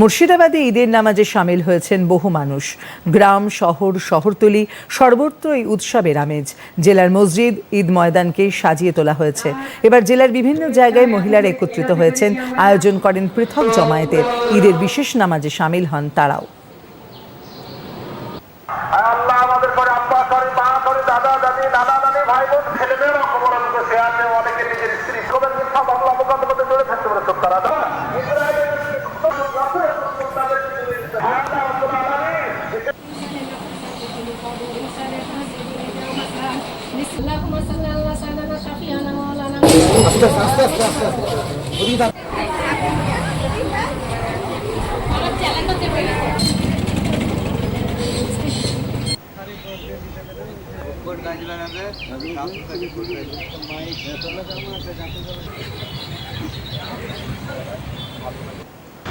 মুর্শিদাবাদে ঈদের নামাজে সামিল হয়েছেন বহু মানুষ। গ্রাম, শহর, শহরতলি সর্বত্র এই উৎসবের আমেজ। জেলার মসজিদ, ঈদ ময়দানকে সাজিয়ে তোলা হয়েছে। এবার জেলার বিভিন্ন জায়গায় মহিলারা একত্রিত হয়েছেন। আয়োজন করেন পৃথক জমায়েতের। ঈদের বিশেষ নামাজে সামিল হন তারাও। দাদা, দাদি দাদা দাদি ভাই বোন ছেলে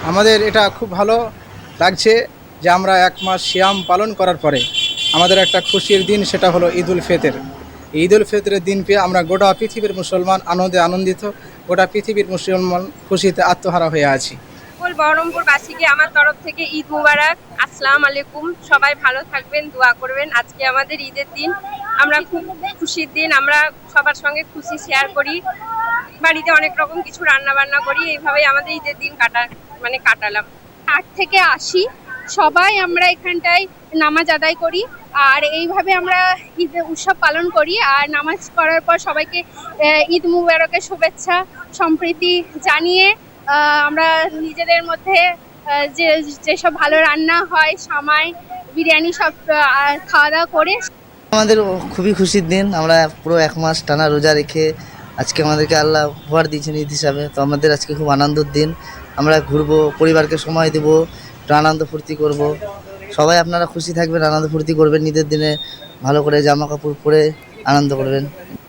আমাদের এটা খুব ভালো লাগছে যে আমরা এক মাস শিয়াম পালন করার পরে আমাদের একটা খুশির দিন সেটা হলো ঈদ উল ফিতর। ঈদ উল ফিতরের দিন পেয়ে আমরা গোটা পৃথিবীর মুসলমান আনন্দে আনন্দিত, গোটা পৃথিবীর মুসলমান খুশিতে আত্মহারা হয়ে আছি। বহরমপুরবাসীকে আমার তরফ থেকে ঈদ মুবারক। আসসালাম আলাইকুম। সবাই ভালো থাকবেন, দোয়া করবেন। আজকে আমাদের ঈদের দিন। আমরা খুব খুশির দিন। আমরা সবার সঙ্গে খুশি শেয়ার করি। বাড়িতে অনেক রকম কিছু রান্না বান্না করি। এইভাবেই আমাদের ঈদের দিন কাটা মানে কাটালাম। আট থেকে আসি সবাই আমরা এখানটায় নামাজ আদায় করি। আর এইভাবে আমরা ঈদ উৎসব পালন করি আর নামাজ করার পর সবাইকে ঈদ মুবারকের শুভেচ্ছা, সম্প্রীতি জানিয়ে আমরা নিজেদের মধ্যে যে, যেসব ভালো রান্না হয়, সামাই, বিরিয়ানি সব খাওয়া দাওয়া করে আমাদের খুবই খুশির দিন। আমরা পুরো এক মাস টানা রোজা রেখে আজকে আমাদেরকে আল্লাহ উপহার দিয়েছেন ঈদ হিসাবে। তো আমাদের আজকে খুব আনন্দের দিন। আমরা ঘুরবো, পরিবারকে সময় দেবো আনন্দ ফুর্তি করব। সবাই আপনারা খুশি থাকবেন, আনন্দ ফুর্তি করবেন, ঈদের দিনে ভালো করে জামা কাপড় পরে আনন্দ করবেন।